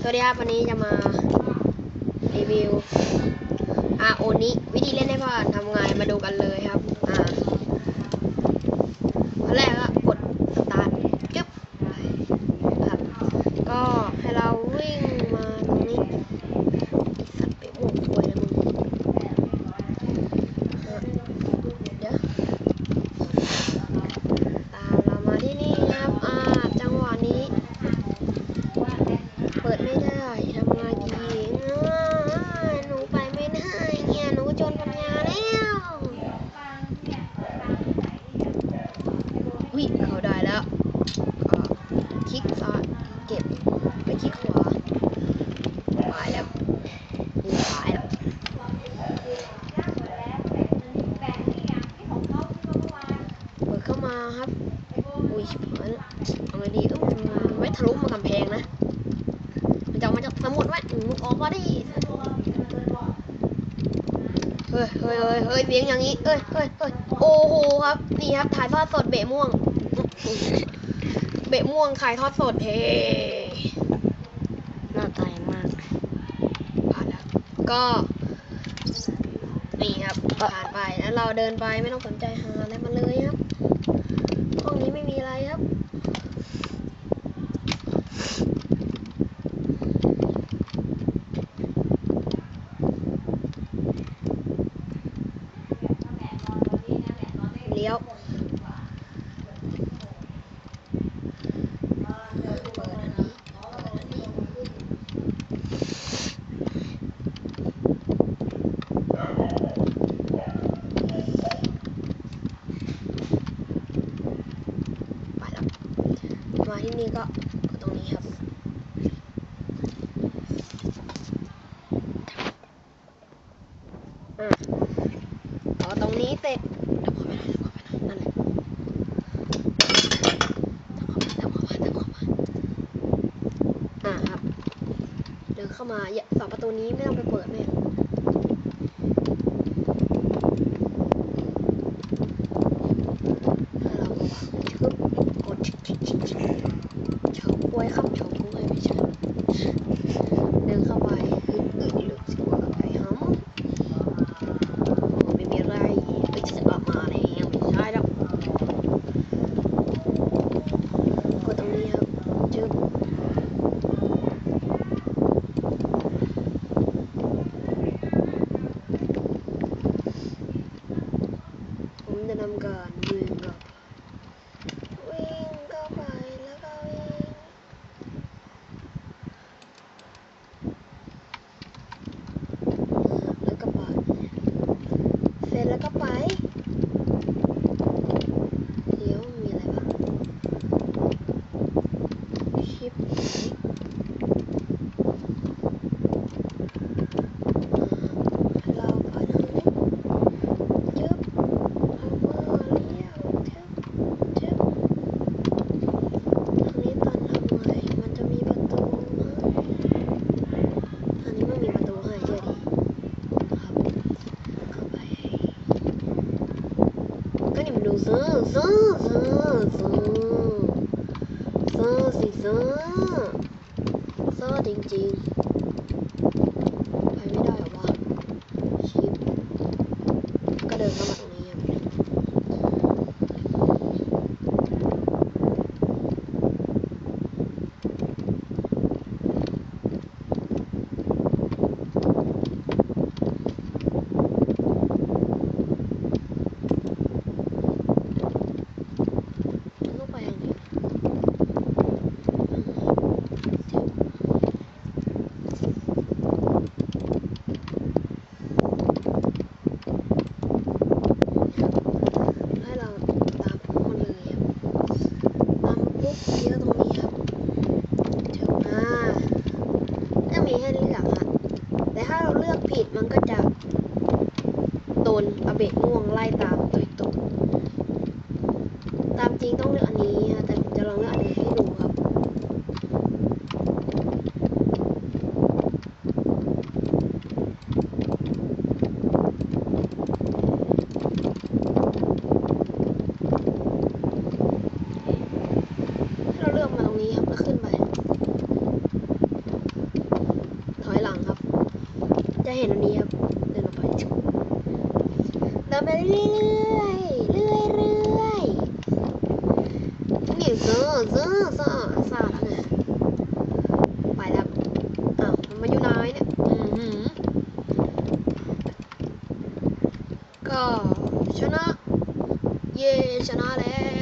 สวัสดีครับวันนี้จะมารีวิวอาโอนิวิธีเล่นให้ผ่านทำไงมาดูกันเลยครับอ่าขั้นแรกก็กดสตาร์ทจึ๊บครับ ก็ให้เราวิ่งมาตรงนี้สัตว์ไปหมดป่วยแล้วมึงเออเดี๋ยวตามเรามาที่นี่ครับอ่าจังหวะนี้ เปิดไม่ได้ทำไงดีอ่าหนูไปไม่ได้เนี่ยหนูจนปัญญาแล้ว วิ่งเขาได้แล้วก็คลิกซ้ายเก็บไปคลิกขวาไปแล้วนี่ไปแล้วเปิดเข้ามาครับ อุ้ยชิบหายเอาไงดีเออมันไม่ทะลุมากำแพงนะ มันจะออกมาจากสมุดไว้อืมมึงออกมาดิ เฮ้ยเฮ้ยเฮ้ยเฮ้ยเสียงอย่างนี้ เอ้ยเฮ้ยเฮ้ยโอ้โหครับ นี่ครับถ่ายทอดสดเบะม่วง เบะม่วงขายทอดสดเฮ้น่าตายมากผ่านแล้วก็ นี่ครับ ผ่านไป แล้วเราเดินไปไม่ต้องสนใจหาอะไรมันเลยครับ ห้องนี้ไม่มีอะไรครับ เลี้ยว เปิดอันนี้ เปิดอันนี้ ไปแล้ว มาที่นี่ก็กตรงนี้ครับอะพอตรงนี้เสร็จเดี๋ยวขอไปหน่อยเดี๋ยวขอไปหน่อยนั่นแหละเดี๋ยวขอไปเดี๋ยวขอไปเดี๋ยวขอไปอะครับ เดินเข้ามาอย่าสองประตูนี้ไม่ต้องไปเปิดแม่งให้เราก็วางชึบกดชิกชิกชิกชิก เฉาก้วยครับเฉาก้วยไม่ใช่เดินเข้าไปอึดอึดลึกสิว่าไปหำ ไม่มีอะไรเอ้ยจะออกมาแล้วไม่ใช่แล้วกดตรงนี้ครับจึ๊บผมจะทำการวิ่งกับวิ่งเข้าไปแล้วก็วิ่งแล้วก็ไป เสร็จแล้วก็ไป เดี๋ยวมีอะไรบ้าง ชิปเราไปทางนี้จึ๊บเอามือเลี้ยวจึ๊บจึ๊บทางนี้ตอนทำไงมันจะมีประตูให้อันนี้ไม่มีประตูให้เชื่อดิครับ เข้าไป ก็ นี่มันดูซื้อซื้อซื้อซื้อซื้อสิซื้อซื้อจริงๆไปไม่ได้หรอวะชิปก็เดินเข้ามาตรงนี้ครับต้องไปทางนี้ให้เราตามผมมาเลยครับตามปุ๊บเลี้ยวตรงนี้ครับถึงมาจะมีให้เลือกฮะแต่ถ้าเราเลือกผิ ดมันก็จะโดนอเบะม่วงไล่ตามตุยตุยตามจริงต้องเลือกอันนี้ฮะ เห็นอันนี้ครับเดินออกไปเดินไปเรื่อยเรื่อยเรื่อยนี่เซ่อเซ่อเซ่อซาแล้วไงไปแล้วอ้าวมันอยู่น้อยเนี่ยอือหือก็ชนะ เย่ชนะแล้ว